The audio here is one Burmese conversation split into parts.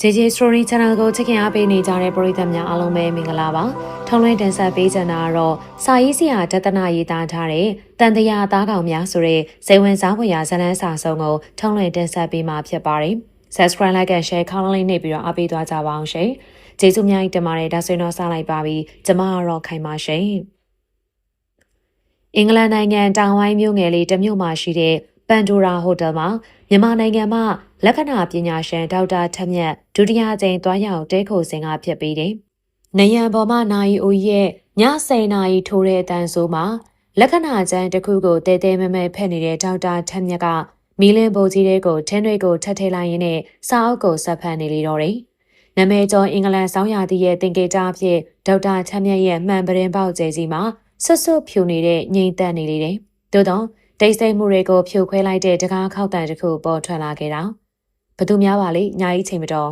JJ Story Channel ကိုချစ်ခင်အားပေးနေကြတဲ့ပရိသတ်များအားလုံးပဲမင်္ဂလာပါ။ထုံးလွှင့်တင်ဆက်ပေးချင်တာကတော့စာရေးဆရာတသနာရေးသားထားတဲ့တန်တရာအသားကောင်များဆိုတဲ့ဇေဝင်စားဖွယ်ရာဇလန်းစာဆုံးကိုထုံးလွှင့်တင်ဆက်ပေးမှာဖြစ်ပါတယ်။ Subscribe like and share ခေါင်းလေးနှိပ်ပြီးတော့အားပေးသွားကြပါအောင်ရှင်။ကျေးဇူးအများကြီးတင်ပါတယ်ဒါဆိုရင်တော့စလိုက်ပါပြီ။ကျွန်မကတော့ခိုင်ပါရှင်။အင်္ဂလန်နိုင်ငံတောင်ဝိုင်းမြို့ငယ်လေးတစ်မြို့မှာရှိတဲ့ပန်ဒိုရာဟိုတယ်မှာ မြန်မာနိုင်ငံမှာလက္ခဏာပညာရှင်ဒေါက်တာထက်မြတ်ဒုတိယကြိမ်တွားရောက်တဲခိုစင်ကဖြစ်ပြီးတယ်။နယံပေါ်မှာနိုင်အိုရဲ့ည10နာရီထိုးတဲ့အတန်းဆိုမှာလက္ခဏာကျမ်းတစ်ခုကိုတဲတဲမဲမဲဖက်နေတဲ့ဒေါက်တာထက်မြတ်ကမီလင်ပိုကြီးတဲ့ကိုထင်းတွေကိုထပ်ထည့်လိုက်ရင်းနဲ့စာအုပ်ကိုဆက်ဖတ်နေလေတော့တယ်။နမဲကျော်အင်္ဂလန်ဆောင်းရာသီရဲ့တင်ကေတာအဖြစ်ဒေါက်တာထက်မြတ်ရဲ့မှန်ပရင်ပေါက်ကျဲစီမှာဆွတ်ဆွတ်ဖြူနေတဲ့ငိမ့်သက်နေလေတယ်။သို့တော့ တိတ်ဆိတ်မှုတွေကိုဖြိုခွဲလိုက်တဲ့တကားခောက်တန်တစ်ခုပေါ်ထွက်လာခဲ့တာဘသူများပါလေညာကြီးချိန်မတော်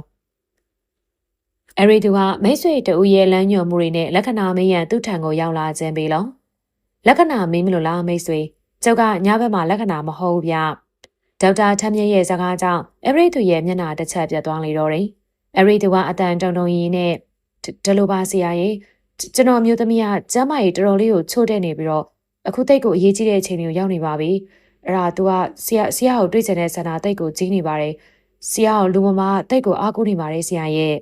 အရီတူကမိတ်ဆွေတူရဲ့လမ်းညွှန်မှုတွေနဲ့လက္ခဏာမင်းရန်သူ့ထံကိုရောက်လာခြင်းပေလောလက္ခဏာမင်းမလို့လားမိတ်ဆွေကျုပ်ကညဘက်မှာလက္ခဏာမဟုတ်ဘူးဗျဒေါက်တာထမ်းမြရဲ့စကားကြောင့်အရီတူရဲ့မျက်နှာတစ်ချက်ပြတ်သွားလေတော့တယ်အရီတူကအတန်တုံတုံရင်နဲ့ဒလိုပါဆရာရဲ့ကျွန်တော်မျိုးသမီးကကျမ်းမာရေးတော်တော်လေးကိုချို့တဲ့နေပြီးတော့ အခုတိတ်ကိုအရေးကြီးတဲ့အချိန်ကိုရောက်နေပါပြီအဲ့ဒါ तू ကဆရာဆရာကိုတွေ့ချင်တဲ့ဆန္ဒတိတ်ကိုကြီးနေပါတယ်ဆရာကိုလူမမတိတ်ကိုအားကိုးနေပါတယ်ဆရာရဲ့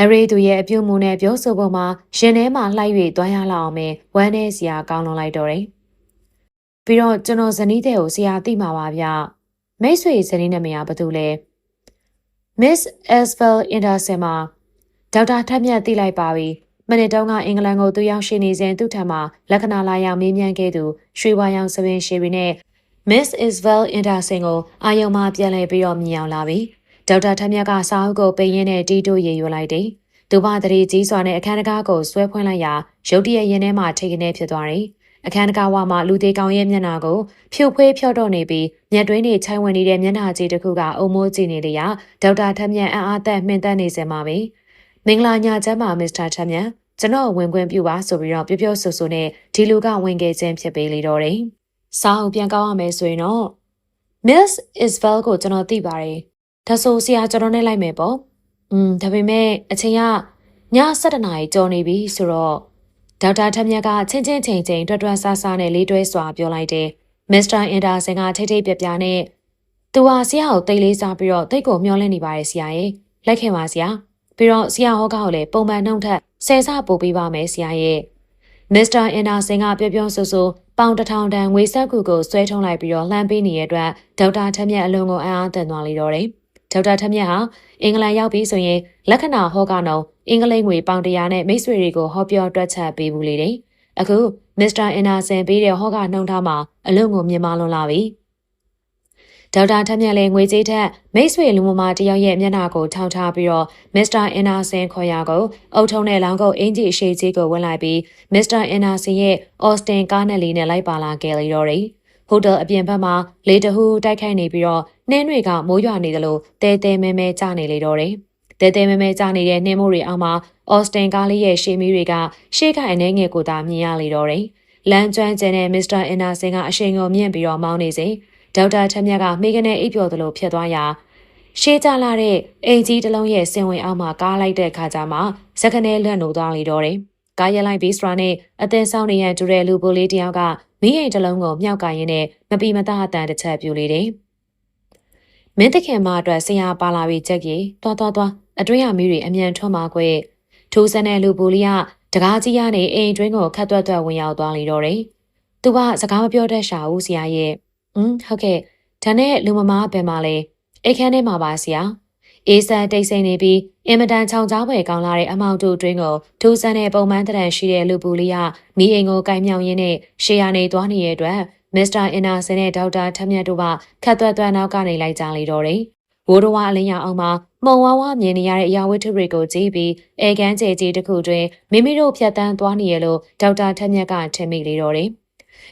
အရေသူရဲ့အပြုံမှုနဲ့ပြောဆိုပုံမှာရှင်ထဲမှာလှိုက်၍တွားရလောက်အောင်ပဲဝမ်းနဲ့ဆရာကောင်းလွန်လိုက်တော့တယ်ပြီးတော့ကျွန်တော်ဇနီးတဲ့ကိုဆရာသိမှာပါဗျမိတ်ဆွေဇနီးနာမည်ကဘာတူလဲ Miss Aswell Anderson မှာဒေါက်တာထက်မြတ်သိလိုက်ပါပြီ မနေ့တုန်းကအင်္ဂလန်ကိုသူရောက်ရှိနေစဉ်သူ့ထံမှလက္ခဏာလာရောက်မေးမြန်းခဲ့သူရွှေဝါရောင်စပင်ရှီရီနဲ့ Miss Isabel Anderson ကိုအာယုံမှပြန်လည်ပြီးတော့မြင်အောင်လာပြီ။ဒေါက်တာထမြတ်ကစာအုပ်ကိုပိန်ရင်းနဲ့တီးတိုးရေရွလိုက်တယ်။သူမတရေကြီးစွာနဲ့အခန်းတကားကိုဆွဲဖွင့်လိုက်ရာရုတ်တရက်ရင်ထဲမှာထိတ်ကနေဖြစ်သွားတယ်။အခန်းတကားဝမှာလူသေးကောင်ရဲ့မျက်နှာကိုဖြိုဖွေးဖြော့တော့နေပြီးမျက်တွင်းတွေချိုင်းဝင်နေတဲ့မျက်နှာကြီးတစ်ခုကအုံမိုးကြည့်နေလေရာဒေါက်တာထမြတ်အံ့အားသက်မှင်သက်နေစင်ပါပဲ။ မင်္ဂလာညချမ်းပါမစ္စတာထမြတ်ကျွန်တော်ဝင်ခွင့်ပြုပါဆိုပြီးတော့ပြောပြောဆိုဆိုနဲ့ဒီလူကဝင်ခဲ့ခြင်းဖြစ်ပေလေတော့တယ်။စာအုပ်ပြန်ကောင်းရမယ်ဆိုရင်တော့ Miss Isabel ကိုကျွန်တော်သိပါတယ်။ဒါဆိုဆရာကျွန်တော်နဲ့လိုက်မယ်ပေါ့။อืมဒါပေမဲ့အချိန်ကည7နာရီကျော်နေပြီဆိုတော့ဒေါက်တာထက်မြတ်ကချင်းချင်းချိန်ချိန်တွတ်တွတ်ဆာဆာနဲ့လေးတွဲစွာပြောလိုက်တယ်။ Mr. Anderson ကထိတ်ထိတ်ပြပြနဲ့သူဟာဆရာကိုတိတ်လေးစားပြီးတော့တိတ်ကိုမျောလင့်နေပါတယ်ဆရာရဲ့။လိုက်ခင်ပါဆရာ။ ပြီးတော့ဆရာဟောကောက်လည်းပုံမှန်နှုတ်ထက်ဆယ်ဆပို့ပေးပါမယ်ဆရာရဲ့မစ္စတာအင်နာဆင်ကပြောပြောဆိုဆိုပေါင်တထောင်တန်ငွေဆက်ကူကိုဆွဲထုံးလိုက်ပြီးတော့လှမ်းပေးနေတဲ့အတွက်ဒေါက်တာထက်မြက်အလွန်ကိုအံ့အားသင့်သွားလေတော့တယ်ဒေါက်တာထက်မြက်ဟာအင်္ဂလန်ရောက်ပြီးဆိုရင်လက္ခဏာဟောကနုံအင်္ဂလိပ်ငွေပေါင်တရာနဲ့မိတ်ဆွေတွေကိုဟောပြောတွက်ချက်ပေးဘူးလေတယ်အခုမစ္စတာအင်နာဆင်ပေးတဲ့ဟောကနှုံထားမှာအလွန်ကိုမြင်မလွန်လာပြီ ဒေါက်တာထက်မြက်လည်းငွေကြေးထက်မိတ်ဆွေလူမမာတယောက်ရဲ့မျက်နှာကိုထောက်ထားပြီးတော့မစ္စတာအင်နာဆင်ခေါ်ရကိုအုတ်ထုံးနဲ့လောင်းကုတ်အင်ဂျီအရှိကြီးကိုဝင်လိုက်ပြီးမစ္စတာအင်နာဆင်ရဲ့အော်စတင်ကားနဲ့လေးနဲ့လိုက်ပါလာခဲ့လေတော့တယ်ဟိုတယ်အပြင်ဘက်မှာလေတဟူတိုက်ခိုက်နေပြီးတော့နှင်းတွေကမိုးရွာနေသလိုတဲတဲမဲမဲကျနေလေတော့တယ်တဲတဲမဲမဲကျနေတဲ့နှင်းမိုးတွေအောက်မှာအော်စတင်ကားလေးရဲ့ရှေးမီးတွေကရှေ့ကအနေငယ်ကိုသာမြင်ရလေတော့တယ်လမ်းကျွမ်းကျင်တဲ့မစ္စတာအင်နာဆင်ကအရှိန်ကိုမြင့်ပြီးတော့မောင်းနေစဉ် ဒေါက်တာထက်မြတ်ကမိကနေအိပ်ပျော်သလိုဖြစ်သွားရာရှေးကြလာတဲ့အိမ်ကြီးတစ်လုံးရဲ့စင်ဝင်အောက်မှာကားလိုက်တဲ့ခါကျမှစကနဲလွတ်နိုသွားလေတော့တယ်။ကားရလိုက်ပြီးစရာနဲ့အသင်ဆောင်နေရန်တူတဲ့လူပိုလေးတယောက်ကမိအိမ်တစ်လုံးကိုမြောက်ကရင်းနဲ့မပီမသားအတန်တစ်ချက်ပြူလေတယ်။မင်းတခင်မအတွက်ဆရာပါလာပြီးချက်ကြီးတွားတွားတွားအတွင်းရမီးတွေအမြန်ထွန်းมาခွေထိုးစတဲ့လူပိုလေးကတကားကြီးရနေအိမ်တွင်းကိုခတ်သွက်သွက်ဝင်ရောက်သွားလေတော့တယ်။သူကစကားမပြောတတ်ရှာဘူးဆရာရဲ့ อืมဟုတ်ကဲ့ဒါနဲ့လူမမားဘယ်မှာလဲအိတ်ခမ်းထဲမှာပါဆရာအေးဆန်တိတ်ဆိတ်နေပြီးအင်မတန်ချောင်ချောင်းပဲကောင်းလာတဲ့အမောင်တို့အတွင်းကိုထူးဆန်းတဲ့ပုံမှန်တရံရှိတဲ့လူပူလေးကမိအိမ်ကိုကင်မြောင်ရင်းနဲ့ရှေ့ရနေသွားနေတဲ့အတွက်မစ္စတာအင်နာဆင်နဲ့ဒေါက်တာထက်မြတ်တို့ကခတ်သွက်သွက်နောက်ကနေလိုက်ကြလေတော့တယ်ဝိုးတော်ဝအလင်းရအောင်မှာမှုံဝါးဝါမြင်နေရတဲ့အရာဝတ္ထုတွေကိုကြည့်ပြီးအဲကန်းကျဲကြီးတစ်ခုတွင်မိမိတို့ဖြတ်တန်းသွားနေရလို့ဒေါက်တာထက်မြတ်ကထင်မိလေတော့တယ်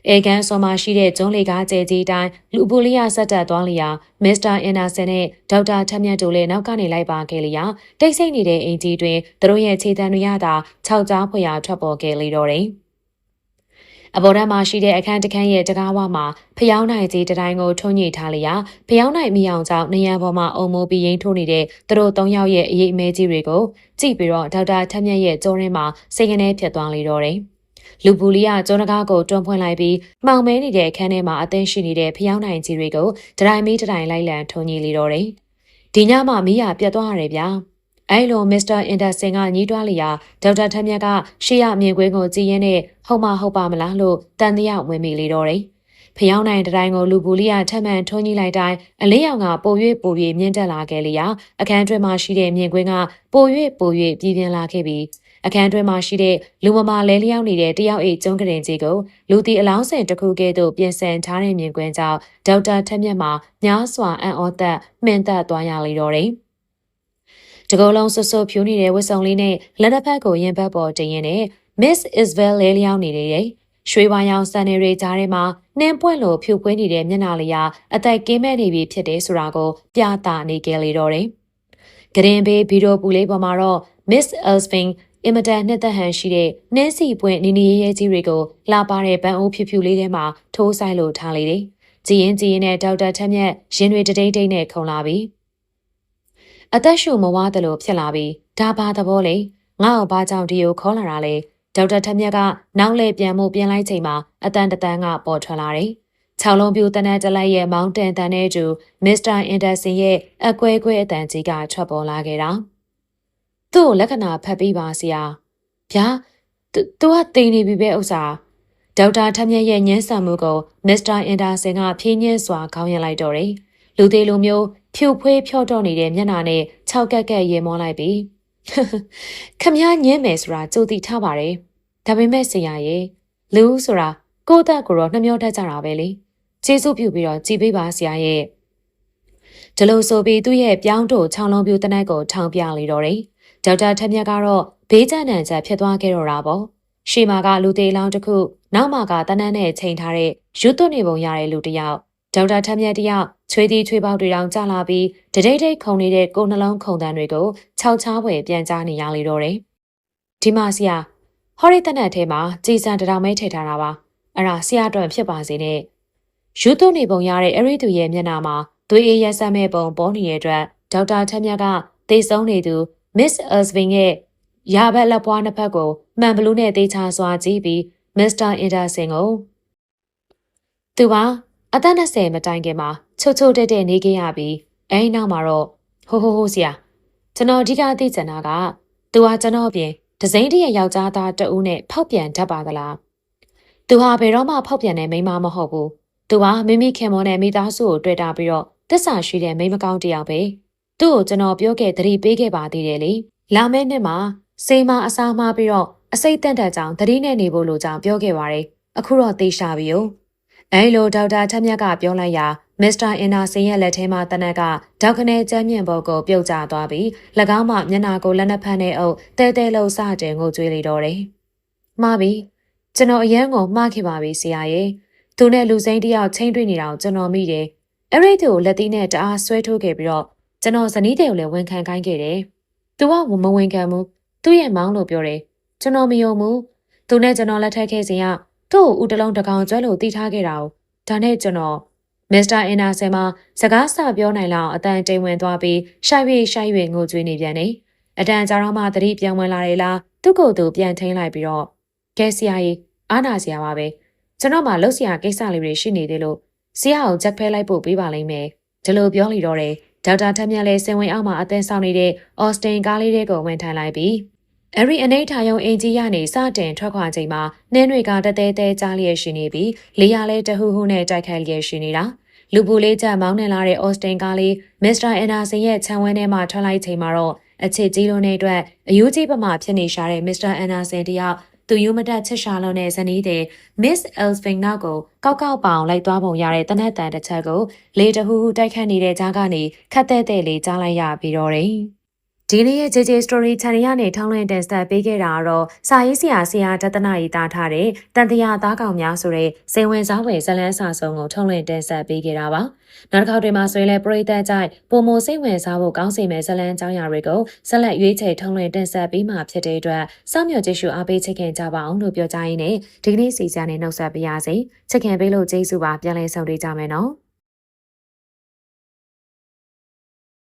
အေကန်ဆော်မှာရှိတဲ့ကျုံးလေကားကျဲကြီးတိုင်းလူပူလီယာဆက်တက်သွားလျာမစ္စတာအင်နာဆန်နဲ့ဒေါက်တာထက်မြတ်တို့လည်းနောက်ကနေလိုက်ပါခဲ့လျာတိတ်ဆိတ်နေတဲ့အင်ကြီးတွင်သူတို့ရဲ့ခြေတံတွေရတာခြောက်ကြားဖွယ်ရာထွက်ပေါ်ခဲ့လေတော့တယ်အပေါ်ထပ်မှာရှိတဲ့အခန်းတစ်ခန်းရဲ့တကားဝမှာဖျောင်းနိုင်ကြီးတတိုင်းကိုထုံညိထားလျာဖျောင်းနိုင်မိအောင်ကြောင့်နေရန်ပေါ်မှာအုံမိုးပြီးရင်ထိုးနေတဲ့သူတို့သုံးယောက်ရဲ့အရေးအမဲကြီးတွေကိုကြည့်ပြီးတော့ဒေါက်တာထက်မြက်ရဲ့ကျိုးရင်းမှာစိတ်ကနေဖြစ်သွားလေတော့တယ်။ လူပူလီကကျုံတကားကိုတွန်းဖွင့်လိုက်ပြီးမှောင်မဲနေတဲ့အခန်းထဲမှာအသင်းရှိနေတဲ့ဖျောင်းနိုင်ကြီးတွေကိုဒတိုင်းမီးဒတိုင်းလိုက်လံထုံညိလေတော့တယ်။ဒီညမှမီးရပြတ်သွားရတယ်ဗျာ။အဲလိုမစ္စတာအင်ဒါဆင်ကညီးတွားလျာဒေါက်တာထက်မြက်ကရှေ့ရမြင်ကွင်းကိုကြည်ရင်းနဲ့ဟုတ်မဟုတ်ပါမလားလို့တန်တရားဝင်မိလေတော့တယ်။ဖျောင်းနိုင်တတိုင်းကိုလူပူလီကထက်မှန်ထုံညိလိုက်တိုင်းအလေးရောင်ကပို၍ပို၍မြင့်တက်လာခဲ့လျာအခန်းတွင်းမှာရှိတဲ့မြင်ကွင်းကပို၍ပို၍ပြင်းပြင်းလာခဲ့ပြီး အခန်းတွင်းမှာရှိတဲ့လူမမာလဲလျောင်းနေတဲ့တယောက်အိတ်ကျုံးကရင်ကြီးကိုလူတီအလောင်းစင်တစ်ခုကဲ့သို့ပြင်ဆင်ထားတဲ့မြင်ကွင်းကြောင့်ဒေါက်တာထက်မြက်မှာညားစွာအံ့ဩသက်မှင်သက်သွားရလေတော့တယ်။တကုံလုံးဆွဆွဖြူနေတဲ့ဝတ်စုံလေးနဲ့လက်တစ်ဖက်ကိုရင်ဘတ်ပေါ်တင်ရင်းနဲ့ Miss Isabel လဲလျောင်းနေလေတယ်။ရွှေဝါရောင်စံနေရီကြားထဲမှာနှင်းပွင့်လိုဖြူပွေးနေတဲ့မျက်နှာလေးကအသက်ကင်းမဲ့နေပြီဖြစ်တယ်ဆိုတာကိုပြသနေကြလေတော့တယ်။ဂရင်ဘေးဗီဒီယိုပူလေးပေါ်မှာတော့ Miss Elsping အင်မတန်နှစ်သက်ဟန်ရှိတဲ့နှင်းစီပွင့်နီနီရဲရဲကြီးတွေကိုလာပါတဲ့ဗန်အိုးဖြူဖြူလေးထဲမှာထိုးဆိုင်လို့ထားလေတယ်။ကြည်ရင်ကြည်ရင်နဲ့ဒေါက်တာထက်မြက်ရင်တွေတတိတ်တိတ်နဲ့ခုံလာပြီ။အသက်ရှူမဝါသလိုဖြစ်လာပြီ။ဒါဘာသဘောလဲ။ငါ့ကိုဘာကြောင့်ဒီကိုခေါ်လာတာလဲ။ဒေါက်တာထက်မြက်ကနောက်လေပြန်မှုပြန်လိုက်ချိန်မှာအတန်တတန်းကပေါ်ထွက်လာတယ်။ခြောက်လုံးပြူတနက်တလိုက်ရဲ့မောင်းတန်တန်နဲ့တူမစ္စတာအင်ဒါဆင်ရဲ့အကွဲကွဲအတန်ကြီးကထွက်ပေါ်လာခဲ့တာ။ သူ့ကိုလက္ခဏာဖတ်ပြီးပါဆရာ။ဗျာသူသူကတိမ်နေပြီပဲဥစ္စာ။ဒေါက်တာထက်မြက်ရဲ့ညှင်းဆန်မှုကိုမစ္စတာအင်ဒါဆင်ကဖြင်းညင်းစွာခေါင်းရလိုက်တော့တယ်။လူသေးလိုမျိုးဖြူဖွေးဖြော့တော့နေတဲ့မျက်နှာနဲ့ခြောက်ကက်ကက်ရေမောလိုက်ပြီးခမည်းညင်းမယ်ဆိုတာကြိုသိထားပါတယ်။ဒါပေမဲ့ဆရာရဲ့လူဆိုတာကိုယ့်အသက်ကိုတော့နှမျောတတ်ကြတာပဲလေ။ကျေးဇူးပြုပြီးတော့ကြည်ပေးပါဆရာရဲ့။ဒီလိုဆိုပြီးသူ့ရဲ့ပြောင်းတို့ချောင်းလုံးပြူတနက်ကိုထောင်ပြလေတော့တယ်။ ဒေါက်တာထက်မြက်ကတော့ဘေးကျနံချက်ဖြစ်သွားခဲ့တော့တာပေါ့။ရှေမာကလူသေးလောင်းတစ်ခုနောက်မှာကတနန်းနဲ့ချိန်ထားတဲ့ယူသွနေပုံရတဲ့လူတစ်ယောက်ဒေါက်တာထက်မြက်တယောက်ချွေးသီးချွေးပေါက်တွေတောင်ကျလာပြီးတဒိတ်ဒိတ်ခုန်နေတဲ့ကိုယ်နှလုံးခုန်တန်းတွေကိုခြောက်ချားပွဲပြန်ကြားနေရလေတော့တယ်။ဒီမှာဆရာဟော်ရီတနက်ထဲမှာကြည်စံတရောင်မဲထည့်ထားတာပါ။အဲ့ဒါဆရာအတွက်ဖြစ်ပါစေနဲ့။ယူသွနေပုံရတဲ့အဲ့ဒီသူရဲ့မျက်နှာမှာသွေးအေးရက်ဆက်မဲ့ပုံပေါ်နေတဲ့အတွက်ဒေါက်တာထက်မြက်ကသေဆုံးနေသူ Miss Ersvin ရဲ့ရာဘက်လက်ပွားနှစ်ဖက်ကိုမှန်ဘလူးနဲ့တေချာစွာကြည့်ပြီး Mr. Anderson ကိုသူကအသက်20မတိုင်ခင်မှာချိုချိုတက်တက်နေခဲ့ရပြီးအဲဒီနောက်မှာတော့ဟိုဟိုဟိုဆရာကျွန်တော်အဓိကသိချင်တာကသူဟာကျွန်တော်အပြင်ဒဇိန်တရဲ့ယောက်ျားသားတဦးနဲ့ဖောက်ပြန်တတ်ပါသလားသူဟာဘယ်တော့မှဖောက်ပြန်တဲ့မိန်းမမဟုတ်ဘူးသူဟာမိမိခင်မောနဲ့မိသားစုကိုတွေ့တာပြီးတော့တစ္ဆာရှိတဲ့မိန်းမကောင်းတစ်ယောက်ပဲ သူ့ကိုကျွန်တော်ပြောခဲ့သတိပေးခဲ့ပါသေးတယ်လေလာမယ့်နှစ်မှာစိန်မအစားမှားပြီးတော့အစိတ်တန့်တက်ကြောင်သတိနဲ့နေဖို့လိုကြောင်ပြောခဲ့ပါတယ်အခုတော့သိရှာပြီ哟အဲလိုဒေါက်တာထက်မြက်ကပြောလိုက်ရာမစ္စတာအင်နာစင်ရဲ့လက်ထဲမှာတနက်ကဒေါက်ခနဲကျမ်းမြင့်ဘောကိုပြုတ်ကျသွားပြီး၎င်းမှမျက်နာကိုလက်နှစ်ဖက်နဲ့အုပ်တဲတဲလုံးစတင်ငိုကြွေးလေတော့တယ်။မှားပြီ။ကျွန်တော်အရန်ကိုမှားခဲ့ပါပြီဆရာရဲ့။သူနဲ့လူစိမ်းတယောက်ချင်းတွေ့နေတာကိုကျွန်တော်မိတယ်။အဲ့ဒီသူကိုလက်သီးနဲ့တအားဆွဲထိုးခဲ့ပြီးတော့ ကျွန်တော်ဇနီးတဲ့ကိုလည်းဝန်ခံခိုင်းခဲ့တယ်။သူကမဝန်ခံဘူး။သူ့ရဲ့မောင်းလို့ပြောတယ်။ကျွန်တော်မယုံဘူး။သူနဲ့ကျွန်တော်လက်ထပ်ခဲ့စဉ်ကသူ့ကိုဦးတလုံးတကောင်ကျွဲလို့တီးထားခဲ့တာကိုဒါနဲ့ကျွန်တော်မစ္စတာအင်နာဆင်မှာစကားစပြောနိုင်လောက်အတန်တိမ်ဝင်သွားပြီးရှိုက်၍ရှိုက်၍ငိုကြွေးနေပြန်တယ်။အတန်ကြာတော့မှသတိပြန်ဝင်လာတယ်လားသူ့ကိုယ်သူပြန်ထိန်လိုက်ပြီးတော့ကဲဆရာကြီးအားနာဆရာပါပဲကျွန်တော်မှလှုပ်ဆရာကိစ္စလေးတွေရှိနေသေးလို့ဆရာကိုချက်ဖဲလိုက်ဖို့ပေးပါလိမ့်မယ်ဒီလိုပြောလိတော့တယ် ဒေါက်တာထက်မြက်လည်းစင်ဝင်အောက်မှာအသက်ဆောင်နေတဲ့အော်စတင်ကားလေးတွေကိုဝင်ထိုင်လိုက်ပြီးအဲ့ဒီအနေထားယုံအင်ကြီးရနေစတင်ထွက်ခွာချိန်မှာနှင်းတွေကတသေးသေးကြားလျက်ရှိနေပြီးလေယာလည်းတဟူဟူနဲ့တိုက်ခိုက်လျက်ရှိနေတာလူပူလေးချက်မောင်းနှင်လာတဲ့အော်စတင်ကားလေးမစ္စတာအန်နာဆင်ရဲ့ခြံဝန်းထဲမှာထွက်လိုက်ချိန်မှာတော့အချစ်ကြီးလုံးတဲ့အတွက်အယူကြီးပမာဖြစ်နေရှာတဲ့မစ္စတာအန်နာဆင်တယောက် သူယူမတက်ချစ်ရှာလုံးနဲ့ဇနီးတဲ့ Miss Elsvin နောက်ကိုကောက်ကောက်ပေါင်လိုက်သွားပုံရတဲ့တနက်တန်တစ်ချက်ကိုလေတဟူဟူတိုက်ခတ်နေတဲ့ကြားကနေခတ်တဲ့တဲ့လေးကြားလိုက်ရပြီးတော့တယ် ဒီနေ့ရဲ့ JJ Story Channel ရနေထောင်းလင်းတင်ဆက်ပေးခဲ့တာကတော့စာရေးဆရာဆရာဒသနာရီတားထားတဲ့တန်တရာသားကောင်များဆိုတဲ့စိန်ဝင်စားဝယ်ဇလန်းစာဆုံးကိုထုံးလင်းတင်ဆက်ပေးခဲ့တာပါ။နောက်တစ်ခေါက်တွေမှာဆိုရင်လည်းပရိသတ်ကြိုက်ပုံမစိတ်ဝင်စားဖို့ကောင်းစီမဲ့ဇလန်းအကြောင်းအရာတွေကိုဆက်လက်ရွေးချယ်ထုံးလင်းတင်ဆက်ပေးမှာဖြစ်တဲ့အတွက်စောင့်မျှော်ကြည့်ရှုအားပေးချစ်ခင်ကြပါအောင်လို့ပြောကြရင်းနဲ့ဒီကနေ့စီစဉ်နေနှုတ်ဆက်ပေးရစီချစ်ခင်ပေးလို့ကျေးဇူးပါပြန်လည်ဆုံတွေ့ကြမယ်နော်။